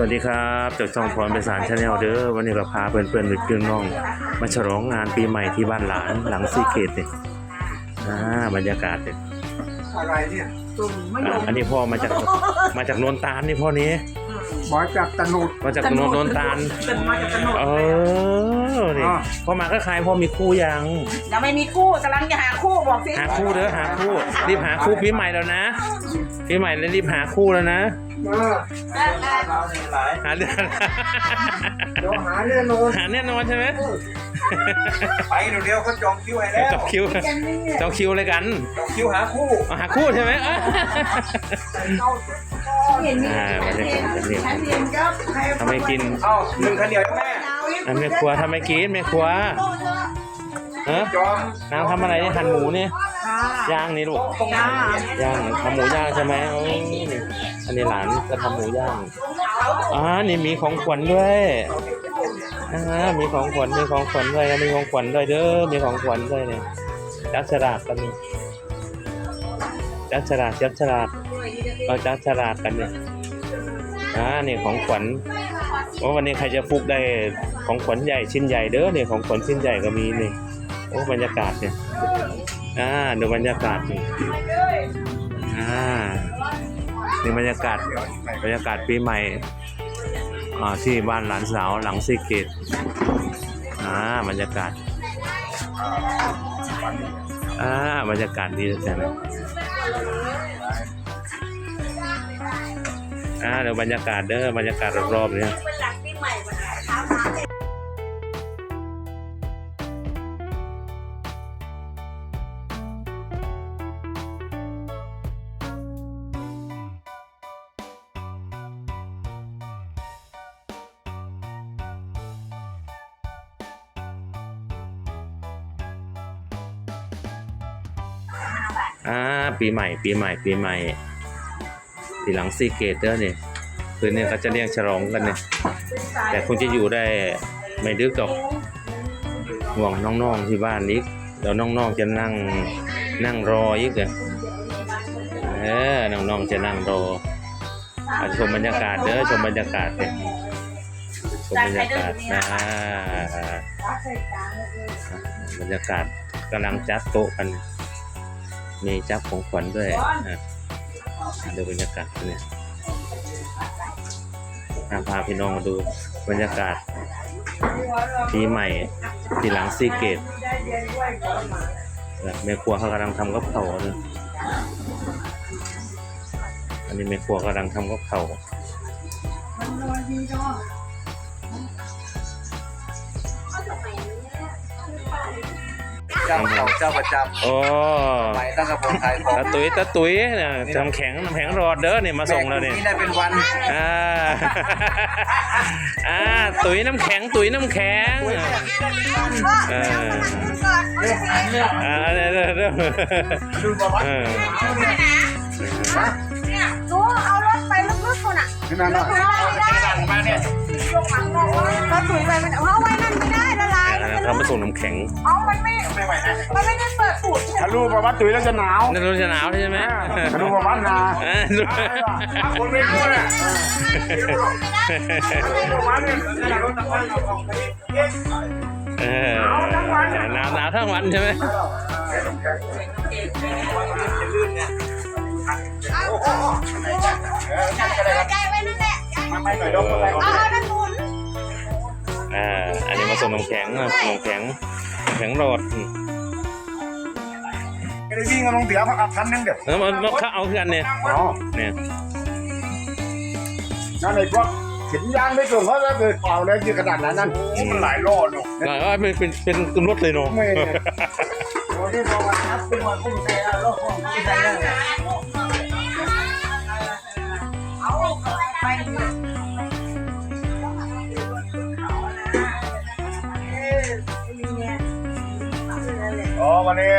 วัสดีครับจากช่องพรเป็นสารชาแนลเด้อวันนี้ก็พาเพื่อนๆไปกินน้อง มาฉลองงานปีใหม่ที่บ้านหลานหลังซีเกตเนี่ยอ่าบรรยากาศเนี่ยอะไรเนี่ยอ่าอันนี้พ่อมาจากมาจากโนนตาลนี่พ่อนี้ มาจากตะนุด มาจากโนนโนนตาลเป็นมาจากกระโดดเออนี่อ่าพ่อมาก็คล้ายพ่อมีคู่ยังยังไม่มีคู่กำลังจะหาคู่บอกสิหาคู่เด้อหาคู่รีบหาคู่ปีใหม่แล้วนะปีใหม่แล้วรีบหาคู่แล้วนะมาเราเนี่ยหลายหาเรื่อง เดี๋ยวหาแน่นอน หาแน่นอนใช่ไหมไปเดี๋ยวเดียวเขาจองคิวให้แล้วจองคิวจองคิวเลยกันจองคิวหาคู่เอาหาคู่ใช่ไหมอะเห็นมี อ่าบรรยากาศแบบนี้ฉันเรียนก็ใครทำไมกินเอ้าหนึ่งคันเดียวแม่อันแม่ครัวทำไมกินแม่ครัวเออจองนางทำอะไรเนี่ยหั่นหมูเนี่ยย่างนี่ลูกตรงไหนเนี่ยย่างทำหมูย่างใช่ไหมโอ้ยอันนี้หลานก็ทำหมูย่างอ่านี่มีของขวัญด้วยอ่ามีของขวัญมีของขวัญด้วยนะมีของขวัญด้วยเด้อมีของขวัญด้วยเนี่ยจักรฉลากกันนี่จักรฉลากจักรฉลาก เราจักรฉลากกันเนี่ยอ่าเนี่ยของขวัญว่าวันนี้ใครจะฟุกได้ของขวัญใหญ่ชิ้นใหญ่เด้อเนี่ยของขวัญชิ้นใหญ่ก็มีนี่โอ้บรรยากาศเนี่ยอ่าดูบรรยากาศนี่อ่านี่บรรยากาศบรรยากาศปีใหม่อ่าที่บ้านหลานสาวหลังซีเกตอ่าบรรยากาศอ่าบรรยากาศดีจังเลย อ่าเดี๋ยวบรรยากาศเด้อบรรยากาศรอบๆเนี่ยเป็นหลักปีใหม่วันไหนเช้ามาอ่าปีใหม่ ปีใหม่ ปีใหม่ ทีหลังซีเกตเด้อเนี่ยคืนนี้ก็จะเรียกฉลองกันเนี่ยแต่คงจะอยู่ได้ไม่ดึกหรอกห่วงน้องๆที่บ้านอีกเดี๋ยวน้องๆจะนั่งนั่งรออีกอะเออน้องๆจะนั่งรออะชมบรรยากาศเด้อชมบรรยากาศเนี่ยชมบรรยากาศนะบรรยากาศกำลังจัดโต๊ะกัน มีจับของขวัญด้วยอะ ดูบรรยากาศเนี่ยอะพาพี่น้องมาดูบรรยากาศปีใหม่ทีหลังซีเกตแม่ครัวเขากำลังทำกับเขาเนี่ยอันนี้แม่ครัวกำลังทำกับเขาเจ้าของเจ้าประจโอ้ำไปตั้งแต่ผมขายของตาตุ้ยตาตุ้ยเนี่ยน้ำแข็งน้ำแข็งรอดเด้อเนี่ยมาส่งแล้วเนี่ยนี่ได้เป็นวันอ่าอ่าตุ๋ยน้ำแข็งตุ๋ยน้ำแข็งเอออ่าเดี๋ยวเดี๋ยวเดี๋ยวดูประวัติเออเนี่ยหนูเอารถไปลึกๆคนอะนี่นั่นน่ะมาเนี่ยลงหลังเราเราตุ๋ยไปมันเอาไว้ ส่งน้ำแข็งเอามันไม่มันไม่ได้เปิดสูตรถ้ารู้ประวัติตุ้ยแล้วจะหนาวนี่รู้จะหนาวใช่ไหมถ้ารู้ประวัตินะอ่ารู้คนไม่รู้เนี่ยประวัติเนี่ยเราต้องเอาของไปเออหนาวหนาวทั้งวันใช่ไหมใจไว้นั่นแหละไม่หน่อยดมอะไรเอาเอานั่นหมุน อ่า อันนี้มาส่งน้ำแข็งอะน้ำแข็งน้ำแข็งรอดอืมไม่ได้วิ่งกันลงเดี๋ยวเขาอัดทันนึงเดี๋ยวแล้วมันมันเขาเอากันเนี่ยอ๋อเนี่ยนั่นไอ้พวกเข็นยางไม่ส่งเขาแล้วเกิดเปล่าเลยที่กระดาษนั้นนั่นมันหลายโลเนาะก็เป็นเป็นเป็นเป็นรถเลยเนาะไม่โอ้ที่บอกว่านับเป็นวันพุ่งใจแล้วโลกของที่ใจแล้วเอาไป อ๋อวันนี้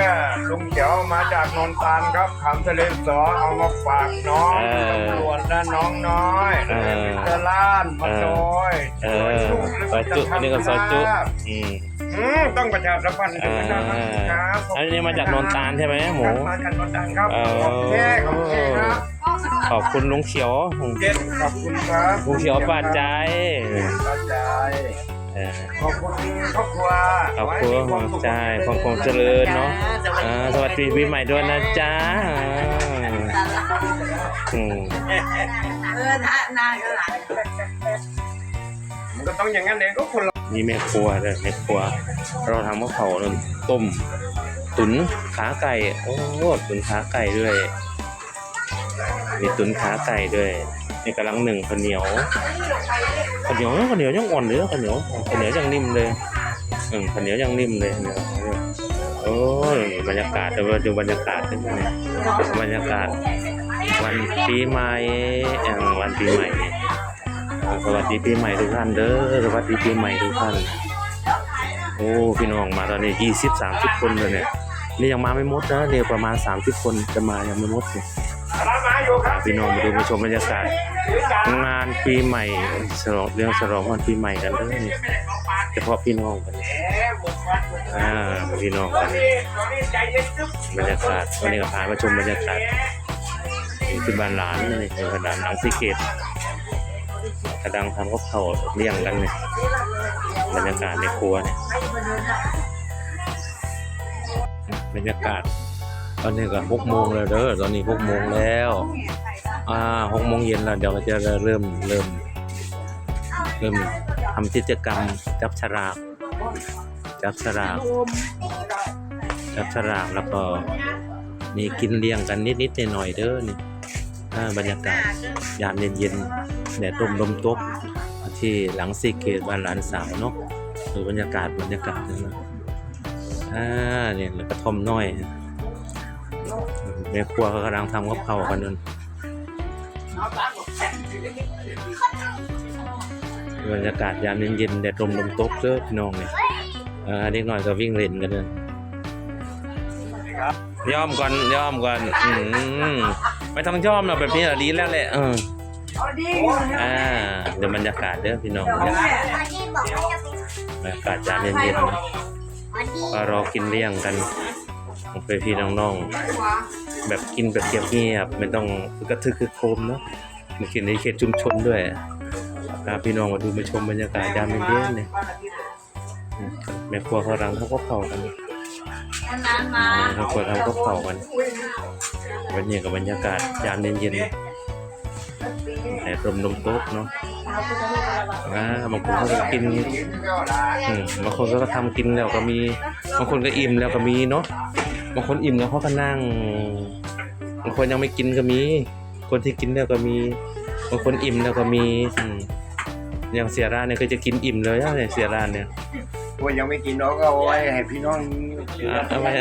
ลุงเขียวมาจากนนทานครับคำทะเลสอเอามาฝากน้องตำรวจและน้องน้อยเจล้านมาโดยเออซอยจุอันนี้ก็ซอยจุ อืมอืมต้องประชาสัมพันธ์อ่าครับอันนี้มาจากนนตาลใช่ไหมหมู มาจากนนทานครับเออโอเคขอบคุณครับออกสกขอบคุณลุงเขียว เจ็ดขอบคุณครับลุงเขียวปาดใจ ปาดใจเออ ขอบคุณครอบครัวขอบคุณขอบความคงเจริญเนาะสวัสดีปีใหม่ด้วยนะจ๊ะอืมเออหน้านาก็หลานมันก็ต้องอย่างนั้นเองก็คนละนี่แม่ครัวเลยแม่ครัว เราทำข้าวเผาเลยต้ม ตุ๋นขาไก่โอ้ตุ๋นขาไก่ด้วยมีตุ๋นขาไก่ด้วย นี่กำลังหนึ่งข้าวเหนียวข้าวเหนียวข้าวเหนียวยังอ่อนเลยข้าวเหนียวข้าวเหนียวยังนิ่มเลยอืมข้าวเหนียวยังนิ่มเลยเนี่ยโอ้ยบรรยากาศดูบรรยากาศกันเนี่ยบรรยากาศ วันปีใหม่วันปีใหม่สวัสดีปีใหม่ทุกท่านเด้อสวัสดีปีใหม่ทุกท่านโอ้พี่น้องมาตอนนี้ยี่สิบสามสิบคนเลยเนี่ยนี่ยังมาไม่หมดนะเนี่ยประมาณสามสิบคนจะมายังไม่หมดเลย ร้าพี่น้องมาดูมาชมบรรยากาศงานปีใหม่ฉลองเรื่องฉลองวันปีใหม่กันเด้อนี่เฉพาะพี่น้องกันอ่าพี่น้องกันบรรยากาศวันนี้ก็พามาชมบรรยากาศที่บ้านหลานนี่คือบ้านหลานหลังสีเกตกระดังทำก็เผาเลี้ยงกันเนี่ยบรรยากาศในครัวเนี่ยบรรยากาศ ตอนนี้ก็หกโมงแล้วเด้อตอนนี้หกโมงแล้ว อ่าหกโมงเย็นแล้วเดี๋ยวก็จะเริ่มเริ่ม เริ่มทำกิจกรรมจับฉลากจับฉลากจับฉลากแล้วก็มีกินเลี้ยงกันนิดๆหน่อยเด้อนี่บรรยากาศยามเย็นๆแดดร่มลมตกที่หลังซีเกตบ้านหลานสาวเนาะดูบรรยากาศบรรยากาศนะอ่าเนี่ยแล้วก็ทอมน้อย แม่ครัวเขากำลังทำกับข้าวกันนั่นบรรยากาศยามเย็นๆแดดลมลมตกเด้อพี่น้องเนี่ยเอ่าเด็กน้อยก็วิ่งเล่นกันเลยยอมก่อนยอมก่อนอืมไม่ต้องยอมหรอกแบบนี้อะดีแล้วแหละเออเอาดีอ่าเดี๋ยวบรรยากาศเด้อพี่น้องบรรยากาศยามเย็นๆนะก็รอกินเลี้ยงกันไปพี่น้องๆ แบบกินแบบเงียบๆไม่ต้องกระทึกคือโคมเนาะมากินในเขตชุมชนด้วยพาพี่น้องมาดูมาชมบรรยากาศยามเย็นๆเนี่ยแม่ครัวเขารังเขาก็เผากันนานมาแม่ครัวเทำก็เผากันวันนี้กับบรรยากาศยามเย็นๆแดดลมลมโต๊ะเนาะอ่าบางคนเขาก็กินบางคนก็ทำกินแล้วก็มี บางคนก็อิ่มแล้วก็มีเนาะ บางคนอิ่มแล้วเขาก็นั่งบางคนยังไม่กินก็มี คนที่กินแล้วก็มีบางคนอิ่มแล้วก็มีอืมอย่างเสียร้านเนี่ยก็จะกินอิ่มเลยอะเนี่ยเสียร้านเนี่ย ว่ายังไม่กินเนาะก็เอาไว้ให้พี่น้องอะเอาไว้